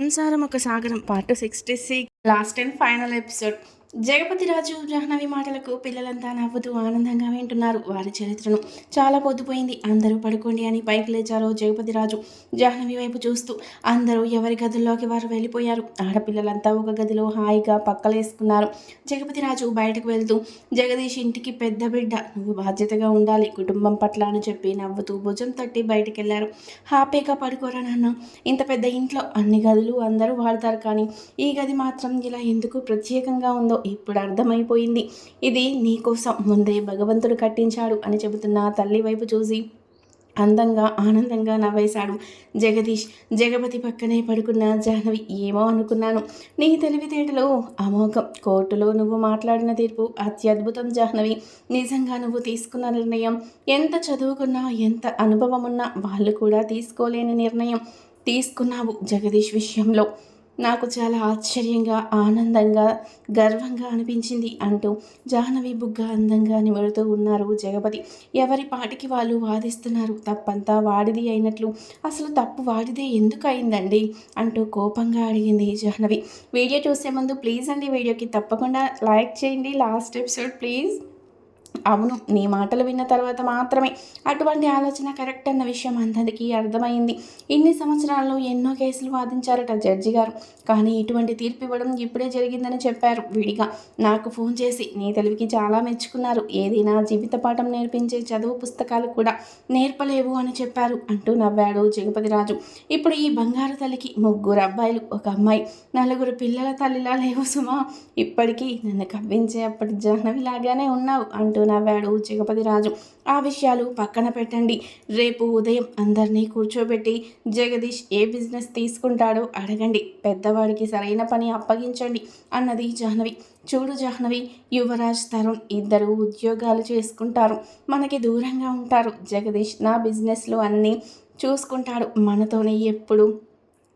సంసారం ఒక సాగరం. Part sixty six. Last and final episode. Jagapathi Raju Jahnavi మాటలకు పిల్లలంతా నవ్వుతూ ఆనందంగా వింటున్నారు వారి చరిత్రను. చాలా పొద్దుపోయింది. అందరూ పడుకోండి అని పైకి లేచారు జగపతి రాజు. జాహ్నవి వైపు చూస్తూ అందరూ ఎవరి గదుల్లోకి వారు వెళ్ళిపోయారు? ఆడపిల్లలంతా ఒక గదిలో హాయిగా పక్కలేసుకున్నారు. జగపతి రాజు బయటకు వెళ్తూ జగదీష్ ఇంటికి పెద్ద బిడ్డ. నువ్వు బాధ్యతగా ఉండాలి. కుటుంబం పట్ల అని చెప్పి నవ్వుతూ భుజం తట్టి బయటకు వెళ్ళారు హ్యాపీగా పడుకోరా నాన్న. ఇంత పెద్ద ఇంట్లో అన్ని గదులు అందరూ వాడతారు కానీ ఈ గది మాత్రం ఇలా ఎందుకు ప్రత్యేకంగా ఉందో? ఇప్పుడు అర్థమైపోయింది. ఇది నీకోసం ముందే భగవంతుడు కట్టించాడు అని చెబుతున్న తల్లి వైపు చూసి అందంగా ఆనందంగా నవ్వేశాడు. జగదీష్ జగపతి పక్కనే పడుకున్న జాహ్నవి ఏమో అనుకున్నాను. నీ తెలివితేటలో అమోఘం. కోర్టులో నువ్వు మాట్లాడిన తీర్పు అత్యద్భుతం జాహ్నవి. నిజంగా నువ్వు తీసుకున్న నిర్ణయం. ఎంత చదువుకున్నా ఎంత అనుభవం ఉన్నా వాళ్ళు కూడా తీసుకోలేని నిర్ణయం. తీసుకున్నావు జగదీష్ విషయంలో. నాకు చాలా ఆశ్చర్యంగా ఆనందంగా గర్వంగా అనిపించింది అంటూ జాహ్నవి బుగ్గ అందంగా నిమడుతూ ఉన్నారు జగపతి. ఎవరి పాటికి వాళ్ళు వాదిస్తున్నారు? తప్పంతా వాడిది అయినట్లు. అసలు తప్పు వాడిదే ఎందుకు అయిందండి? అంటూ కోపంగా అడిగింది జాహ్నవి. వీడియో చూసే ముందు ప్లీజ్ అండి వీడియోకి తప్పకుండా లైక్ చేయండి. Last episode please. అవును నీ మాటలు విన్న తర్వాత మాత్రమే అటువంటి ఆలోచన కరెక్ట్ అన్న విషయం అందరికీ అర్థమైంది. ఇన్ని సంవత్సరాల్లో ఎన్నో కేసులు వాదించారట జడ్జి గారు. కానీ ఇటువంటి తీర్పు ఇవ్వడం ఇప్పుడే జరిగిందని చెప్పారు. విడిగా నాకు ఫోన్ చేసి నీ తెలివికి చాలా మెచ్చుకున్నారు. ఏదైనా జీవిత పాఠం నేర్పించే చదువు పుస్తకాలు కూడా నేర్పలేవు అని చెప్పారు అంటూ నవ్వాడు జగపతిరాజు. ఇప్పుడు ఈ బంగారు తల్లికి ముగ్గురు అబ్బాయిలు ఒక అమ్మాయి నలుగురు పిల్లల తల్లిలా లేవు సుమా. ఇప్పటికీ నన్ను కవ్వించే అప్పటి జాహ్నవిలాగానే ఉన్నావు అంటూ నవ్వాడు జగపతిరాజు ఆ విషయాలు పక్కన పెట్టండి. రేపు ఉదయం అందరినీ కూర్చోబెట్టి జగదీష్ ఏ బిజినెస్ తీసుకుంటాడో అడగండి. పెద్దవాడికి సరైన పని అప్పగించండి అన్నది జాహ్నవి. చూడు జాహ్నవి యువరాజ్ తరుణ్ ఇద్దరు ఉద్యోగాలు చేసుకుంటారు. మనకి దూరంగా ఉంటారు. జగదీష్ నా బిజినెస్లు అన్నీ చూసుకుంటాడు. మనతోనే ఎప్పుడు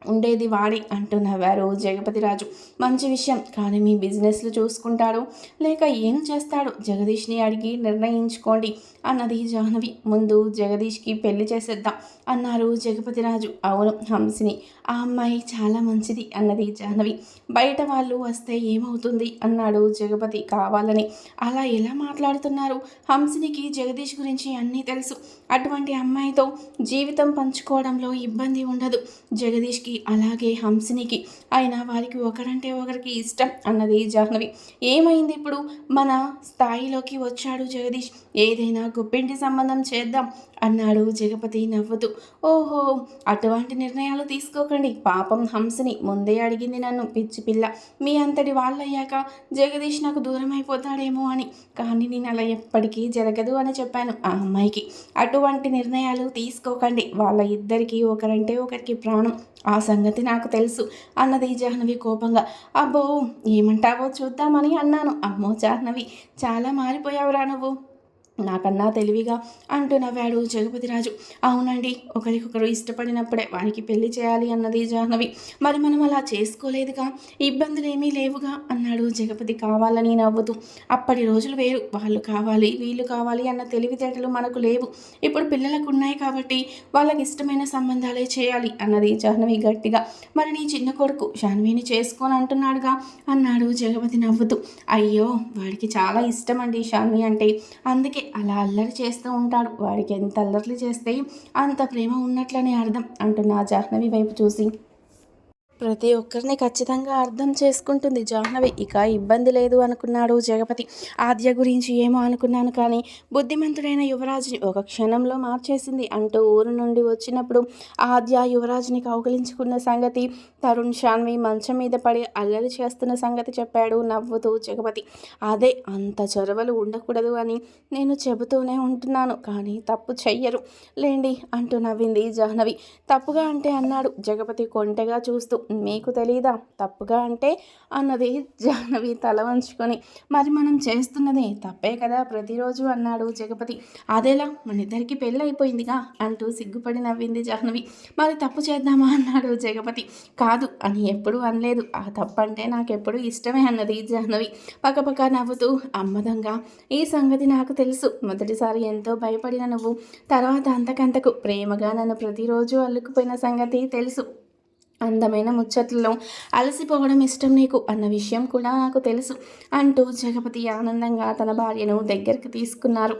ఉండేది వాడి అంటూ నవ్వారు జగపతిరాజు మంచి విషయం. కానీ మీ బిజినెస్లు చూసుకుంటాడు. లేక ఏం చేస్తాడు? జగదీష్ని అడిగి నిర్ణయించుకోండి అన్నది జాహ్నవి. ముందు జగదీష్కి పెళ్ళి చేసేద్దాం అన్నారు జగపతిరాజు అవును హంసిని. ఆ అమ్మాయి చాలా మంచిది అన్నది జాహ్నవి. బయట వాళ్ళు వస్తే ఏమవుతుంది అన్నాడు జగపతి. కావాలని. అలా ఎలా మాట్లాడుతున్నారు? హంసినికి జగదీష్ గురించి అన్నీ తెలుసు. అటువంటి అమ్మాయితో జీవితం పంచుకోవడంలో ఇబ్బంది ఉండదు. జగదీష్కి అలాగే హంసినికి. ఆయన వారికి ఒకరంటే ఒకరికి ఇష్టం అన్నది జాహ్నవి. ఏమైంది ఇప్పుడు? మన స్థాయిలోకి వచ్చాడు జగదీష్. ఏదైనా గుప్పింటి సంబంధం చేద్దాం. అన్నాడు జగపతి నవ్వుతూ. ఓహో అటువంటి నిర్ణయాలు తీసుకోకండి. పాపం హంసని ముందే అడిగింది నన్ను పిచ్చి పిల్ల. మీ అంతటి వాళ్ళయ్యాక జగదీష్ నాకు దూరం అయిపోతాడేమో అని. కానీ నేను అలా ఎప్పటికీ జరగదు అని చెప్పాను ఆ అమ్మాయికి. అటువంటి నిర్ణయాలు తీసుకోకండి. వాళ్ళ ఇద్దరికి ఒకరంటే ఒకరికి ప్రాణం. ఆ సంగతి నాకు తెలుసు అన్నది జాహ్నవి కోపంగా. అబ్బో ఏమంటావో చూద్దామని అన్నాను. అమ్మో జాహ్నవి చాలా మారిపోయావురా నువ్వు. నాకన్నా తెలివిగా అంటూ నవ్వాడు జగపతిరాజు. అవునండి ఒకరికొకరు ఇష్టపడినప్పుడే వానికి పెళ్ళి చేయాలి అన్నది జాహ్నవి. మరి మనం అలా చేసుకోలేదుగా? ఇబ్బందులు ఏమీ లేవుగా? అన్నాడు జగపతి కావాలని నవ్వుతూ. అప్పటి రోజులు వేరు. వాళ్ళు కావాలి వీళ్ళు కావాలి అన్న తెలివితేటలు మనకు లేవు. ఇప్పుడు పిల్లలకు ఉన్నాయి కాబట్టి వాళ్ళకి ఇష్టమైన సంబంధాలే చేయాలి అన్నది జాహ్నవి గట్టిగా. మరి నీ చిన్న కొడుకు జాహ్నవిని చేసుకొని అంటున్నాడుగా అన్నాడు జగపతి నవ్వుతూ. అయ్యో వాడికి చాలా ఇష్టం అండి షాన్వి అంటే. అందుకే అలా అల్లరి చేస్తూ ఉంటాడు. వాడికి ఎంత అల్లర్లు చేస్తే అంత ప్రేమ ఉన్నట్లనే అర్థం అంటున్నా జాహ్నవి వైపు చూసి. ప్రతి ఒక్కరిని ఖచ్చితంగా అర్థం చేసుకుంటుంది జాహ్నవి. ఇక ఇబ్బంది లేదు అనుకున్నాడు జగపతి. ఆద్య గురించి ఏమో అనుకున్నాను కానీ బుద్ధిమంతుడైన యువరాజుని ఒక క్షణంలో మార్చేసింది అంటూ ఊరు నుండి వచ్చినప్పుడు ఆద్య యువరాజుని కౌగిలించుకున్న సంగతి తరుణ్ శాన్వి మంచం మీద పడి అల్లరి చేస్తున్న సంగతి చెప్పాడు నవ్వుతూ జగపతి. అదే అంత చొరవలు ఉండకూడదు అని నేను చెబుతూనే ఉంటున్నాను కానీ తప్పు చెయ్యరు. లేండి అంటూ నవ్వింది జాహ్నవి. తప్పుగా అంటే అన్నాడు జగపతి కొంటెగా చూస్తూ. మీకు తెలీదా? తప్పుగా అంటే అన్నది జాహ్నవి తల వంచుకొని మరి మనం చేస్తున్నది తప్పే కదా ప్రతిరోజు అన్నాడు జగపతి. అదేలా మన ఇద్దరికి పెళ్ళి అయిపోయిందిగా అంటూ సిగ్గుపడి నవ్వింది జాహ్నవి. మరి తప్పు చేద్దామా అన్నాడు జగపతి. కాదు అని ఎప్పుడూ అనలేదు. ఆ తప్పు అంటే నాకెప్పుడు ఇష్టమే అన్నది జాహ్నవి. పక్కపక్క నవ్వుతూ అమ్మదంగా ఈ సంగతి నాకు తెలుసు. మొదటిసారి ఎంతో భయపడిన నువ్వు. తర్వాత అంతకంతకు ప్రేమగా నన్ను ప్రతిరోజు అల్లుకుపోయిన సంగతి తెలుసు. అందమైన ముచ్చట్లలో అలసిపోవడం ఇష్టం నీకు అన్న విషయం కూడా నాకు తెలుసు అంటూ జగపతి ఆనందంగా తన భార్యను దగ్గరికి తీసుకున్నారు.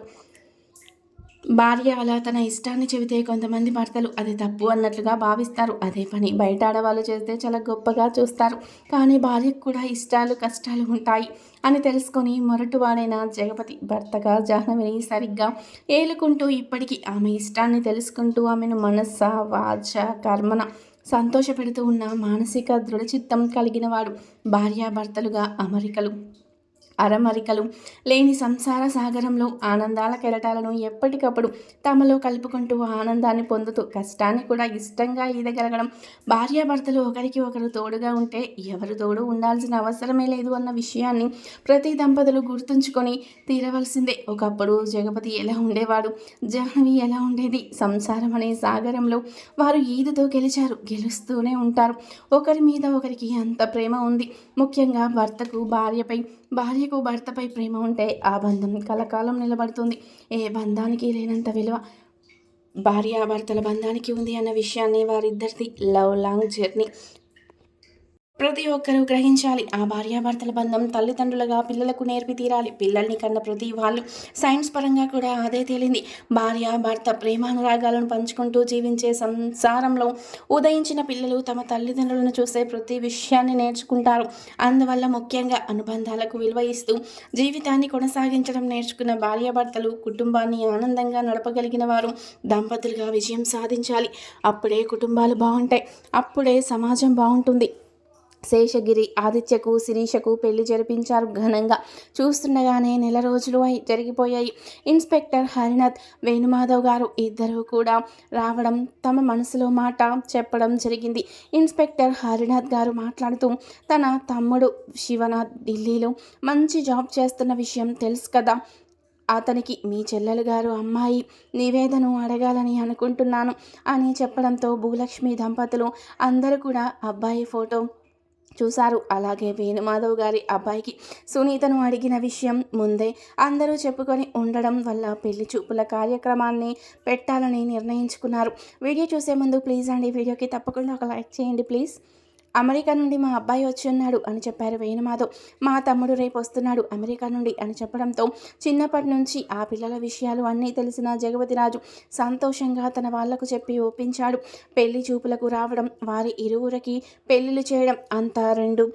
భార్య అలా తన ఇష్టాన్ని చెబితే కొంతమంది భర్తలు అది తప్పు అన్నట్లుగా భావిస్తారు. అదే పని బయట ఆడవాళ్ళు చేస్తే చాలా గొప్పగా చూస్తారు. కానీ భార్యకు కూడా ఇష్టాలు కష్టాలు ఉంటాయి అని తెలుసుకొని మొరటువాడైన జగపతి భర్తగా జాహ్నవిని సరిగ్గా ఏలుకుంటూ ఇప్పటికీ ఆమె ఇష్టాన్ని తెలుసుకుంటూ ఆమెను మనస్స వాచ కర్మన సంతోషపెడుతూ ఉన్న మానసిక దృఢచిత్తం కలిగిన వాడు భార్యాభర్తలుగా అమరికలు. అరమరికలు లేని సంసార సాగరంలో ఆనందాల కెరటాలను ఎప్పటికప్పుడు తమలో కలుపుకుంటూ ఆనందాన్ని పొందుతూ కష్టాన్ని కూడా ఇష్టంగా ఈదగలగడం. భార్యాభర్తలు ఒకరికి ఒకరు తోడుగా ఉంటే ఎవరు తోడు ఉండాల్సిన అవసరమే లేదు అన్న విషయాన్ని ప్రతి దంపతులు గుర్తుంచుకొని తీరవలసిందే. ఒకప్పుడు జగపతి ఎలా ఉండేవాడు? జాహ్నవి ఎలా ఉండేది? సంసారం అనే సాగరంలో వారు ఈదుతో గెలిచారు గెలుస్తూనే ఉంటారు. ఒకరి మీద ఒకరికి అంత ప్రేమ ఉంది. ముఖ్యంగా భర్తకు భార్యపై భార్య భార్యకు భర్తపై ప్రేమ ఉంటే ఆ బంధం కలకాలం నిలబడుతుంది. ఏ బంధానికి లేనంత విలువ భార్యాభర్తల బంధానికి ఉంది అన్న విషయాన్ని వారిద్దరిది లవ్ లాంగ్ జర్నీ ప్రతి ఒక్కరూ గ్రహించాలి. ఆ భార్యాభర్తల బంధం తల్లిదండ్రులుగా పిల్లలకు నేర్పి తీరాలి. పిల్లల్ని కన్న ప్రతి వాళ్ళు సైన్స్ పరంగా కూడా అదే తేలింది. భార్య భర్త ప్రేమానురాగాలను పంచుకుంటూ జీవించే సంసారంలో ఉదయించిన పిల్లలు తమ తల్లిదండ్రులను చూసే ప్రతి విషయాన్ని నేర్చుకుంటారు. అందువల్ల ముఖ్యంగా అనుబంధాలకు విలువ ఇస్తూ జీవితాన్ని కొనసాగించడం నేర్చుకున్న భార్యాభర్తలు కుటుంబాన్ని ఆనందంగా నడపగలిగిన వారు దంపతులుగా విజయం సాధించాలి. అప్పుడే కుటుంబాలు బాగుంటాయి. అప్పుడే సమాజం బాగుంటుంది. శేషగిరి ఆదిత్యకు శిరీషకు పెళ్ళి జరిపించారు ఘనంగా. చూస్తుండగానే నెల రోజులు అయి జరిగిపోయాయి. ఇన్స్పెక్టర్ హరినాథ్ వేణుమాధవ్ గారు ఇద్దరూ కూడా రావడం తమ మనసులో మాట చెప్పడం జరిగింది. ఇన్స్పెక్టర్ హరినాథ్ గారు మాట్లాడుతూ తన తమ్ముడు శివనాథ్ ఢిల్లీలో మంచి జాబ్ చేస్తున్న విషయం తెలుసు కదా. అతనికి మీ చెల్లెలు గారు అమ్మాయి నివేదను అడగాలని అనుకుంటున్నాను అని చెప్పడంతో భూలక్ష్మి దంపతులు అందరూ కూడా అబ్బాయి ఫోటో చూశారు. అలాగే వేణుమాధవ్ గారి అబ్బాయికి సునీతను అడిగిన విషయం ముందే అందరూ చెప్పుకొని ఉండడం వల్ల పెళ్ళి చూపుల కార్యక్రమాన్ని పెట్టాలని నిర్ణయించుకున్నారు. వీడియో చూసే ముందు ప్లీజ్ అండి వీడియోకి తప్పకుండా ఒక లైక్ చేయండి ప్లీజ్. అమెరికా నుండి మా అబ్బాయి వచ్చి ఉన్నాడు అని చెప్పారు వేణుమాధవ్. మా తమ్ముడు రేపు వస్తున్నాడు అమెరికా నుండి అని చెప్పడంతో చిన్నప్పటి నుంచి ఆ పిల్లల విషయాలు అన్నీ తెలిసిన జగపతిరాజు సంతోషంగా తన వాళ్ళకు చెప్పి ఒప్పించాడు. పెళ్ళి చూపులకు రావడం వారి ఇరువురికి పెళ్ళిళ్ళు చేయడం అంతా రెండు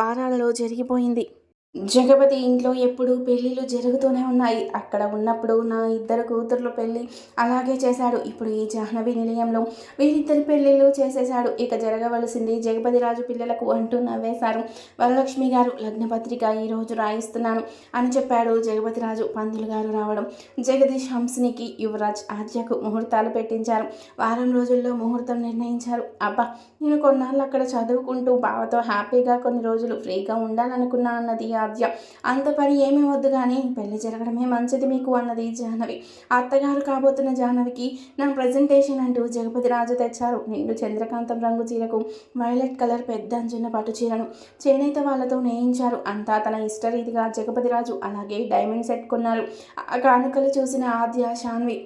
వారాలలో జరిగిపోయింది. జగపతి ఇంట్లో ఎప్పుడు పెళ్ళిళ్ళు జరుగుతూనే ఉన్నాయి. అక్కడ ఉన్నప్పుడు నా ఇద్దరు కూతుర్లు పెళ్ళి అలాగే చేశాడు. ఇప్పుడు ఈ జాహ్నవి నిలయంలో వీరిద్దరి పెళ్ళిళ్ళు చేసేశాడు. ఇక జరగవలసింది జగపతి రాజు పిల్లలకు అంటూ నవ్వేశారు. వరలక్ష్మి గారు లగ్నపత్రిక ఈరోజు రాయిస్తున్నాను అని చెప్పాడు జగపతి రాజు పంతులు గారు రావడం. జగదీష్ హంసినికి యువరాజ్ ఆద్యకు ముహూర్తాలు పెట్టించారు. వారం రోజుల్లో ముహూర్తం నిర్ణయించారు. అబ్బా నేను కొన్నాళ్ళు అక్కడ చదువుకుంటూ బావతో హ్యాపీగా కొన్ని రోజులు ఫ్రీగా ఉండాలనుకున్నా అన్నది ఆద్య అంత పని ఏమీ వద్దు కానీ పెళ్ళి జరగడమే మంచిది మీకు అన్నది జాహ్నవి. అత్తగారు కాబోతున్న జాహ్నవికి నా ప్రజెంటేషన్ అంటూ జగపతి రాజు తెచ్చారు. నిండు చంద్రకాంతం రంగు చీరకు వైలెట్ కలర్ పెద్ద అంజున్న పట్టు చీరను చేనేత వాళ్ళతో నేయించారు. అంతా తన ఇష్టరీతిగా జగపతి రాజు అలాగే డైమండ్ సెట్ కొన్నారు. ఆ కానుకలు చూసిన ఆద్య శాన్వి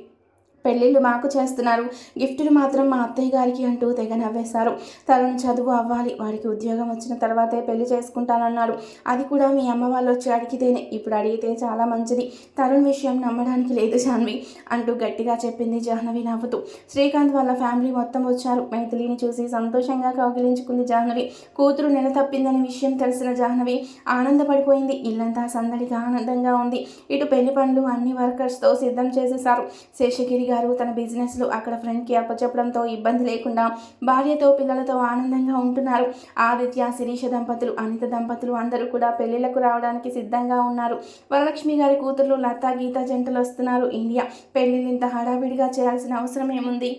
పెళ్ళిళ్ళు మాకు చేస్తున్నారు. గిఫ్టులు మాత్రం మా అత్తయ్య గారికి అంటూ తెగ నవ్వేశారు. తనను చదువు అవ్వాలి వాడికి ఉద్యోగం వచ్చిన తర్వాతే పెళ్ళి చేసుకుంటానన్నాడు. అది కూడా మీ అమ్మ వాళ్ళు వచ్చి అడిగితేనే. ఇప్పుడు అడిగితే చాలా మంచిది. తరుణ్ విషయం నమ్మడానికి లేదు జాన్వి అంటూ గట్టిగా చెప్పింది జాహ్నవి నవ్వుతూ. శ్రీకాంత్ వాళ్ళ ఫ్యామిలీ మొత్తం వచ్చారు. మైథిలిని చూసి సంతోషంగా కౌగిలించుకుంది జాహ్నవి. కూతురు నెల తప్పిందని విషయం తెలిసిన జాహ్నవి ఆనందపడిపోయింది. ఇల్లంతా సందడిగా ఆనందంగా ఉంది. ఇటు పెళ్ళి పనులు అన్ని వర్కర్స్తో సిద్ధం చేసేశారు. శేషగిరి గారు తన బిజినెస్లు అక్కడ ఫ్రెండ్కి అప్పచెప్పడంతో ఇబ్బంది లేకుండా భార్యతో పిల్లలతో ఆనందంగా ఉంటున్నారు. ఆదిత్య శిరీష దంపతులు అనిత దంపతులు అందరూ కూడా పెళ్ళిళ్ళకు రావడానికి సిద్ధంగా ఉన్నారు. వరలక్ష్మి గారి కూతుర్లు లతా గీత జంటలు వస్తున్నారు. ఇండియా పెళ్ళిళ్ళు ఇంత హడావిడిగా చేయాల్సిన అవసరం ఏముంది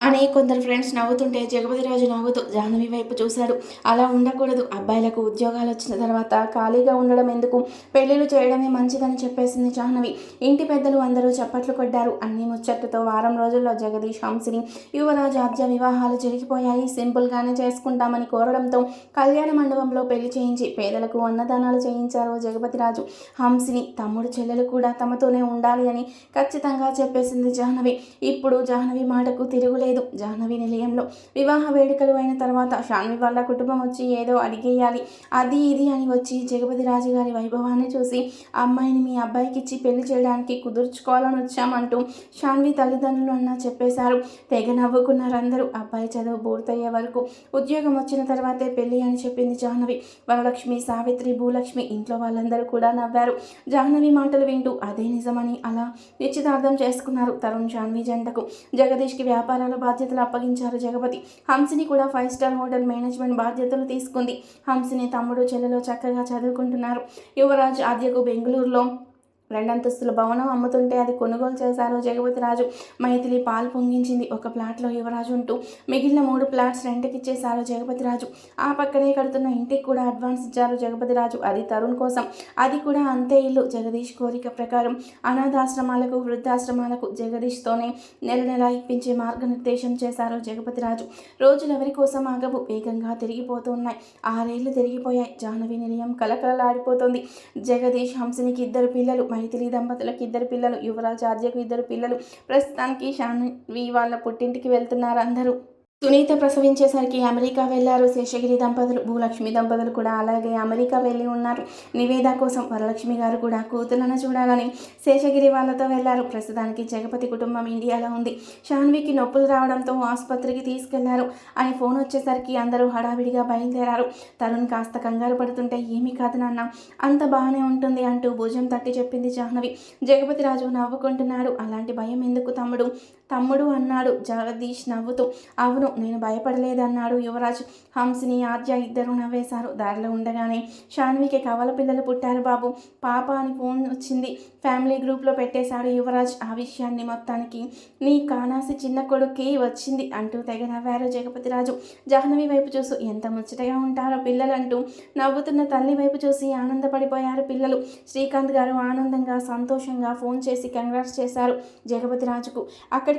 అని కొందరు ఫ్రెండ్స్ నవ్వుతుంటే జగపతిరాజు నవ్వుతూ జాహ్నవి వైపు చూశాడు. అలా ఉండకూడదు. అబ్బాయిలకు ఉద్యోగాలు వచ్చిన తర్వాత ఖాళీగా ఉండడం ఎందుకు? పెళ్ళిళ్ళు చేయడమే మంచిదని చెప్పేసింది జాహ్నవి. ఇంటి పెద్దలు అందరూ చప్పట్లు కొట్టారు. అన్ని ముచ్చట్లతో వారం రోజుల్లో జగదీష్ హంసిని యువరాజు ఆద్య వివాహాలు జరిగిపోయాయి. సింపుల్గానే చేసుకుంటామని కోరడంతో కళ్యాణ మండపంలో పెళ్ళి చేయించి పేదలకు అన్నదానాలు చేయించారు జగపతిరాజు. హంసిని తమ్ముడు చెల్లెలు కూడా తమతోనే ఉండాలి అని ఖచ్చితంగా చెప్పేసింది జాహ్నవి. ఇప్పుడు జాహ్నవి మాటకు తిరుగులేదు. లేదు. జాహ్నవి నిలయంలో వివాహ వేడుకలు అయిన తర్వాత షాన్వి వాళ్ళ కుటుంబం వచ్చి ఏదో అడిగేయాలి. అది ఇది అని వచ్చి జగపతి రాజు గారి వైభవాన్ని చూసి అమ్మాయిని మీ అబ్బాయికి ఇచ్చి పెళ్ళి చేయడానికి కుదుర్చుకోవాలని వచ్చామంటూ షాన్వి తల్లిదండ్రులు అన్న చెప్పేశారు. తెగ నవ్వుకున్నారు అందరూ. అబ్బాయి చదువు పూర్తయ్యే వరకు ఉద్యోగం వచ్చిన తర్వాతే పెళ్ళి అని చెప్పింది జాహ్నవి. వరలక్ష్మి సావిత్రి భూలక్ష్మి ఇంట్లో వాళ్ళందరూ కూడా నవ్వారు. జాహ్నవి మాటలు వింటూ అదే నిజమని అలా నిశ్చితార్థం చేసుకున్నారు తరుణ్ జాన్వి జంటకు. జగదీష్కి వ్యాపారాలు బాధ్యతలు అప్పగించారు జగపతి. హంసిని కూడా ఫైవ్ స్టార్ హోటల్ మేనేజ్మెంట్ బాధ్యతలు తీసుకుంది. హంసిని తమ్ముడు చెల్లెలో చక్కగా చదువుకుంటున్నారు. యువరాజ్ ఆద్యకు బెంగళూరులో రెండంతస్తుల భవనం అమ్ముతుంటే అది కొనుగోలు చేశారు జగపతి రాజు. మైథిలి పాలు పొంగించింది. ఒక ప్లాట్లో యువరాజు ఉంటూ మిగిలిన మూడు ప్లాట్స్ రెంట్కి ఇచ్చేశారు జగపతి రాజు. ఆ పక్కనే కడుతున్న ఇంటికి కూడా అడ్వాన్స్ ఇచ్చారు జగపతి రాజు. అది తరుణ్ కోసం. అది కూడా అంతే ఇల్లు. జగదీష్ కోరిక ప్రకారం అనాథాశ్రమాలకు వృద్ధాశ్రమాలకు జగదీష్తోనే నెల నెల ఇప్పించే మార్గనిర్దేశం చేశారు జగపతి రాజు. రోజులు ఎవరి కోసం ఆగవు. వేగంగా తిరిగిపోతున్నాయి. ఆరేళ్ళు తిరిగిపోయాయి. జాహ్నవి నిలయం కలకలలాడిపోతుంది జగదీష్ హంసనికి ఇద్దరు పిల్లలు. మైథిలి దంపతులకు ఇద్దరు పిల్లలు యువరాజ్ ఆర్యకు ఇద్దరు పిల్లలు. ప్రస్తుతానికి షాన్వి వాళ్ళ పుట్టింటికి వెళ్తున్నారు అందరూ. సునీత ప్రసవించేసరికి అమెరికా వెళ్ళారు శేషగిరి దంపతులు భూలక్ష్మి దంపతులు కూడా అలాగే అమెరికా వెళ్ళి ఉన్నారు. నివేద కోసం వరలక్ష్మి గారు కూడా కూతులను చూడాలని శేషగిరి వాళ్ళతో వెళ్ళారు ప్రస్తుతానికి జగపతి కుటుంబం ఇండియాలో ఉంది. షాన్వికి నొప్పులు రావడంతో ఆసుపత్రికి తీసుకెళ్ళారు. అని ఫోన్ వచ్చేసరికి అందరూ హడావిడిగా బయలుదేరారు. తరుణ్ కాస్త కంగారు పడుతుంటే ఏమీ కాదు నాన్న అంత బాగానే ఉంటుంది అంటూ భుజం తట్టి చెప్పింది జాహ్నవి. జగపతి రాజు నవ్వుకుంటున్నాడు. అలాంటి భయం ఎందుకు తమ్ముడు? తమ్ముడు అన్నాడు. జగదీష్ నవ్వుతూ అవును నేను భయపడలేదన్నాడు యువరాజ్. హంసిని ఆద్య ఇద్దరు నవ్వేశారు. దారిలో ఉండగానే షాన్వికి కవల పిల్లలు పుట్టారు బాబు. పాప అని ఫోన్ వచ్చింది. ఫ్యామిలీ గ్రూప్లో పెట్టేశాడు యువరాజ్. ఆ విషయాన్ని మొత్తానికి నీ కానాసి చిన్న కొడుక్కి వచ్చింది అంటూ తెగ నవ్వారు జగపతిరాజు జాహ్నవి వైపు చూసి ఎంత ముచ్చటగా ఉంటారో పిల్లలంటూ నవ్వుతున్న తల్లి వైపు చూసి ఆనందపడిపోయారు పిల్లలు. శ్రీకాంత్ గారు ఆనందంగా సంతోషంగా ఫోన్ చేసి కంగ్రాట్స్ చేశారు జగపతి రాజుకు.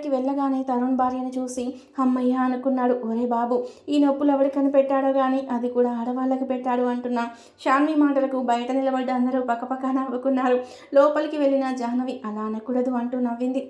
అక్కడికి వెళ్ళగానే తరుణ్ భార్యను చూసి అమ్మయ్య అనుకున్నాడు. ఒరే బాబు ఈ నొప్పులు ఎవడు కనిపెట్టాడో కానీ అది కూడా ఆడవాళ్ళకి పెట్టాడు అంటున్న. షాన్వి మాటలకు బయట నిలబడ్డ అందరూ పక్కపక్క నవ్వుకున్నారు. లోపలికి వెళ్ళిన జాహ్నవి అలా అనకూడదు అంటూ నవ్వింది.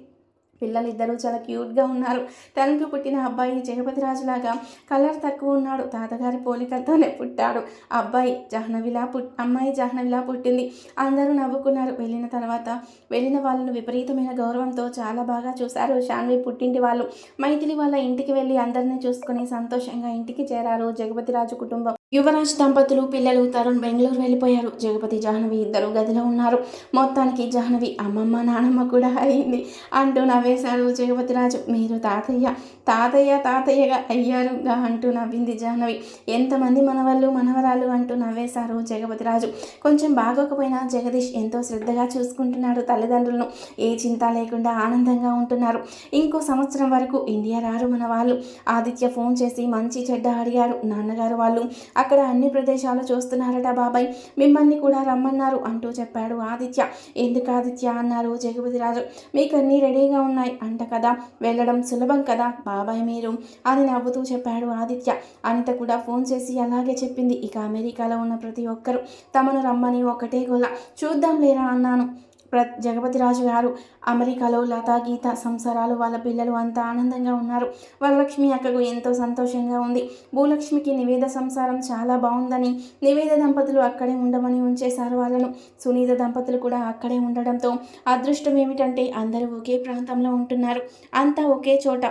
పిల్లలిద్దరూ చాలా క్యూట్గా ఉన్నారు. తనకు పుట్టిన అబ్బాయి జగపతిరాజులాగా కలర్ తక్కువ ఉన్నాడు. తాతగారి పోలికలతోనే పుట్టాడు. అబ్బాయి జాహ్నవిలా పుట్ అమ్మాయి జాహ్నవిలా పుట్టింది. అందరూ నవ్వుకున్నారు. వెళ్ళిన తర్వాత వెళ్ళిన వాళ్ళను విపరీతమైన గౌరవంతో చాలా బాగా చూశారు శాన్వి పుట్టింటి వాళ్ళు. మైథిలి వాళ్ళ ఇంటికి వెళ్ళి అందరినీ చూసుకుని సంతోషంగా ఇంటికి చేరారు జగపతి రాజు కుటుంబం. యువరాజ్ దంపతులు పిల్లలు తరుణ్ బెంగళూరు వెళ్ళిపోయారు. జగపతి జాహ్నవి ఇద్దరు గదిలో ఉన్నారు. మొత్తానికి జాహ్నవి అమ్మమ్మ నానమ్మ కూడా అయింది. అంటూ నవ్వేశారు జగపతి రాజు మీరు తాతయ్య తాతయ్య తాతయ్యగా అయ్యారుగా అంటూ నవ్వింది జాహ్నవి. ఎంతమంది మనవళ్ళు మనవరాలు అంటూ నవ్వేశారు జగపతి రాజు కొంచెం బాగోకపోయినా జగదీష్ ఎంతో శ్రద్ధగా చూసుకుంటున్నాడు తల్లిదండ్రులను. ఏ చింత లేకుండా ఆనందంగా ఉంటున్నారు. ఇంకో సంవత్సరం వరకు ఇండియా రారు మన వాళ్ళు ఆదిత్య ఫోన్ చేసి మంచి చెడ్డ అడిగాడు నాన్నగారు వాళ్ళు అక్కడ అన్ని ప్రదేశాలు చూస్తున్నారట బాబాయ్. మిమ్మల్ని కూడా రమ్మన్నారు అంటూ చెప్పాడు ఆదిత్య. ఎందుకు ఆదిత్య? అన్నారు జగపతిరాజు. మీకు అన్నీ రెడీగా ఉన్నాయి అంట కదా. వెళ్ళడం సులభం కదా బాబాయ్ మీరు? అని నవ్వుతూ చెప్పాడు ఆదిత్య. అనిత కూడా ఫోన్ చేసి అలాగే చెప్పింది. ఇక అమెరికాలో ఉన్న ప్రతి ఒక్కరూ తమను రమ్మని ఒకటే గొల్ల. చూద్దాం లేరా అన్నాను. ప్ర జగపతిరాజు గారు అమెరికాలో లతా గీత సంసారాలు వాళ్ళ పిల్లలు అంతా ఆనందంగా ఉన్నారు. వరలక్ష్మి అక్కకు ఎంతో సంతోషంగా ఉంది. భూలక్ష్మికి నివేద సంసారం చాలా బాగుందని నివేద దంపతులు అక్కడే ఉండమని ఉంచేశారు వాళ్ళను. సునీత దంపతులు కూడా అక్కడే ఉండడంతో అదృష్టం ఏమిటంటే అందరూ ఒకే ప్రాంతంలో ఉంటున్నారు. అంతా ఒకే చోట.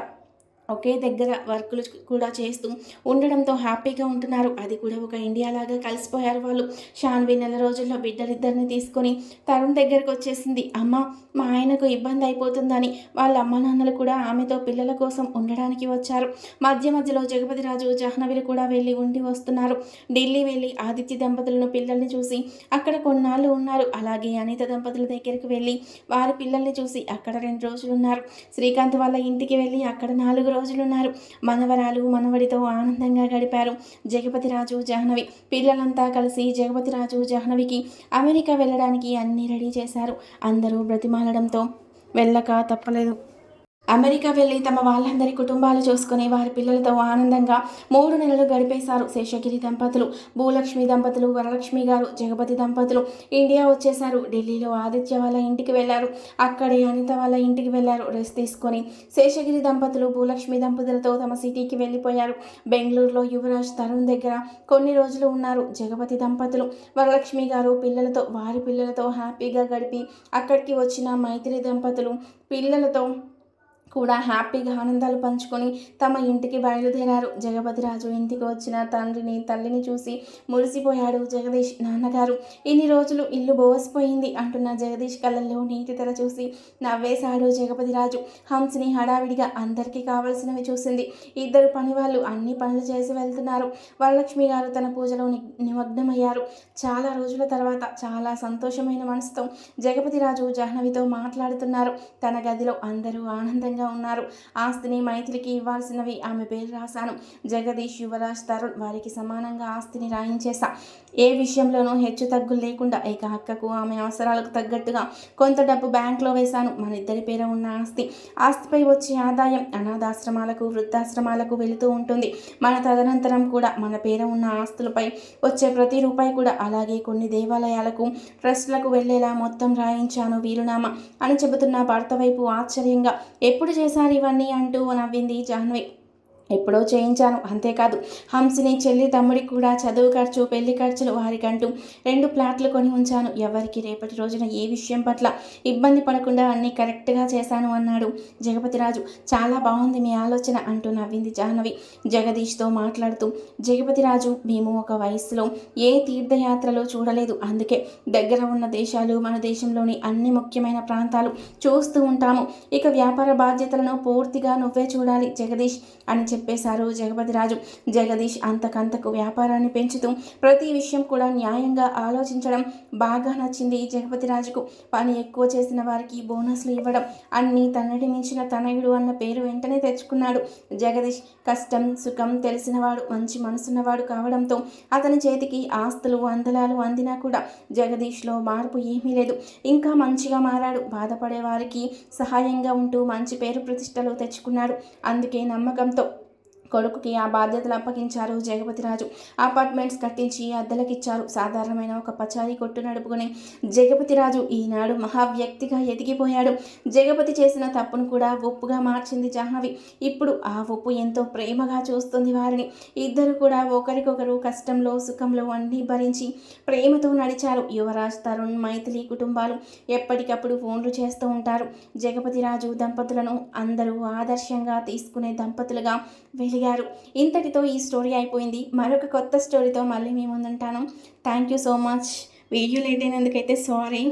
ఒకే దగ్గర వర్కులు కూడా చేస్తూ ఉండడంతో హ్యాపీగా ఉంటున్నారు. అది కూడా ఒక ఇండియా లాగా కలిసిపోయారు వాళ్ళు. షాన్వి నెల రోజుల్లో బిడ్డలిద్దరిని తీసుకొని తరుణ్ దగ్గరకు వచ్చేసింది. అమ్మ మా ఆయనకు ఇబ్బంది అయిపోతుందని వాళ్ళ అమ్మ నాన్నలు కూడా ఆమెతో పిల్లల కోసం ఉండడానికి వచ్చారు. మధ్య మధ్యలో జగపతి రాజు జాహ్నవిలు కూడా వెళ్ళి ఉండి వస్తున్నారు. ఢిల్లీ వెళ్ళి ఆదిత్య దంపతులను పిల్లల్ని చూసి అక్కడ కొన్నాళ్ళు ఉన్నారు. అలాగే అనిత దంపతుల దగ్గరికి వెళ్ళి వారి పిల్లల్ని చూసి అక్కడ రెండు రోజులు ఉన్నారు శ్రీకాంత్ వాళ్ళ ఇంటికి వెళ్ళి అక్కడ నాలుగు రోజులున్నారు. మనవరాలు మనవడితో ఆనందంగా గడిపారు జగపతి రాజు జాహ్నవి. పిల్లలంతా కలిసి జగపతి రాజు జాహ్నవికి అమెరికా వెళ్ళడానికి అన్నీ రెడీ చేశారు. అందరూ బ్రతిమాలడంతో వెళ్ళక తప్పలేదు. అమెరికా వెళ్ళి తమ వాళ్ళందరి కుటుంబాలు చూసుకుని వారి పిల్లలతో ఆనందంగా మూడు నెలలు గడిపేశారు శేషగిరి దంపతులు భూలక్ష్మి దంపతులు వరలక్ష్మి గారు జగపతి దంపతులు. ఇండియా వచ్చేశారు. ఢిల్లీలో ఆదిత్య వాళ్ళ ఇంటికి వెళ్ళారు. అక్కడే అనిత వాళ్ళ ఇంటికి వెళ్ళారు. రెస్ట్ తీసుకొని శేషగిరి దంపతులు భూలక్ష్మి దంపతులతో తమ సిటీకి వెళ్ళిపోయారు. బెంగళూరులో యువరాజ్ తరుణ్ దగ్గర కొన్ని రోజులు ఉన్నారు. జగపతి దంపతులు వరలక్ష్మి గారు పిల్లలతో వారి పిల్లలతో హ్యాపీగా గడిపి అక్కడికి వచ్చిన మైత్రి దంపతులు పిల్లలతో కూడా హ్యాపీగా ఆనందాలు పంచుకొని తమ ఇంటికి బయలుదేరారు. జగపతిరాజు ఇంటికి వచ్చిన తండ్రిని తల్లిని చూసి మురిసిపోయాడు జగదీష్ నాన్నగారు. ఇన్ని రోజులు ఇల్లు బోసిపోయింది అంటున్న జగదీష్ కళ్ళల్లో నీటి తెర చూసి నవ్వేశాడు జగపతిరాజు హంస్ని హడావిడిగా అందరికీ కావలసినవి చూసింది. ఇద్దరు పని వాళ్ళు అన్ని పనులు చేసి వెళ్తున్నారు. వరలక్ష్మి గారు తన పూజలో ని- నిమగ్నమయ్యారు. చాలా రోజుల తర్వాత చాలా సంతోషమైన మనసుతో జగపతిరాజు జాహ్నవితో మాట్లాడుతున్నారు. తన గదిలో అందరూ ఆనందంగా ఉన్నారు. ఆస్తిని మైథిలికి ఇవ్వాల్సినవి ఆమె పేరు రాశాను. జగదీష్ యువరాజ్ తరుణ్ వారికి సమానంగా ఆస్తిని రాయించేశా. ఏ విషయంలోనూ హెచ్చు తగ్గులు లేకుండా ఏక అక్కకు ఆమె అవసరాలకు తగ్గట్టుగా కొంత డబ్బు బ్యాంక్లో వేశాను. మన ఇద్దరి పేర ఉన్న ఆస్తి. ఆస్తిపై వచ్చే ఆదాయం అనాథాశ్రమాలకు వృద్ధాశ్రమాలకు వెళుతూ ఉంటుంది. మన తదనంతరం కూడా మన పేర ఉన్న ఆస్తులపై వచ్చే ప్రతి రూపాయి కూడా అలాగే కొన్ని దేవాలయాలకు ట్రస్టులకు వెళ్ళేలా మొత్తం రాయించాను వీరునామా అని చెబుతున్న భర్త వైపు ఆశ్చర్యంగా ఎప్పుడు చేశారు ఇవన్నీ అంటూ నవ్వింది జాహ్నవి. ఎప్పుడో చేయించాను. అంతేకాదు హంసిని చెల్లి తమ్ముడికి కూడా చదువు ఖర్చు పెళ్ళి ఖర్చులు వారికంటూ రెండు ప్లాట్లు కొని ఉంచాను. ఎవరికి రేపటి రోజున ఏ విషయం పట్ల ఇబ్బంది పడకుండా అన్నీ కరెక్ట్గా చేశాను అన్నాడు జగపతిరాజు చాలా బాగుంది మీ ఆలోచన అంటూ నవ్వింది జాహ్నవి. జగదీష్తో మాట్లాడుతూ జగపతిరాజు మేము ఒక వయసులో ఏ తీర్థయాత్రలో చూడలేదు. అందుకే దగ్గర ఉన్న దేశాలు మన దేశంలోని అన్ని ముఖ్యమైన ప్రాంతాలు చూస్తూ ఉంటాము. ఇక వ్యాపార బాధ్యతలను పూర్తిగా నువ్వే చూడాలి జగదీష్ అని చెప్పి చెప్పేశారు జగపతిరాజు జగదీష్ అంతకంతకు వ్యాపారాన్ని పెంచుతూ ప్రతి విషయం కూడా న్యాయంగా ఆలోచించడం బాగా నచ్చింది జగపతిరాజుకు పని ఎక్కువ చేసిన వారికి బోనస్లు ఇవ్వడం అన్నీ తనటి మించిన తనయుడు అన్న పేరు వెంటనే తెచ్చుకున్నాడు. జగదీష్ కష్టం సుఖం తెలిసినవాడు మంచి మనసున్నవాడు కావడంతో అతని చేతికి ఆస్తులు అందలాలు అందినా కూడా జగదీష్లో మార్పు ఏమీ లేదు. ఇంకా మంచిగా మారాడు. బాధపడే వారికి సహాయంగా ఉంటూ మంచి పేరు ప్రతిష్టలు తెచ్చుకున్నాడు. అందుకే నమ్మకంతో కొడుకుకి ఆ బాధ్యతలు అప్పగించారు జగపతిరాజు. అపార్ట్మెంట్స్ కట్టించి అద్దెలకిచ్చారు. సాధారణమైన ఒక పచారీ కొట్టు నడుపుకుని జగపతిరాజు ఈనాడు మహావ్యక్తిగా ఎదిగిపోయాడు. జగపతి చేసిన తప్పును కూడా ఒప్పుగా మార్చింది జాహ్నవి. ఇప్పుడు ఆ ఒప్పు ఎంతో ప్రేమగా చూస్తుంది వారిని. ఇద్దరు కూడా ఒకరికొకరు కష్టంలో సుఖంలో అన్నీ భరించి ప్రేమతో నడిచారు. యువరాజ్ తరుణ్ మైథిలి కుటుంబాలు ఎప్పటికప్పుడు ఫోన్లు చేస్తూ ఉంటారు. జగపతిరాజు దంపతులను అందరూ ఆదర్శంగా తీసుకునే దంపతులుగా గారు ఇంతటితో ఈ స్టోరీ అయిపోయింది. మరొక కొత్త స్టోరీతో మళ్ళీ మీ ముందుంటాను thank you so much video late అయినందుకైతే sorry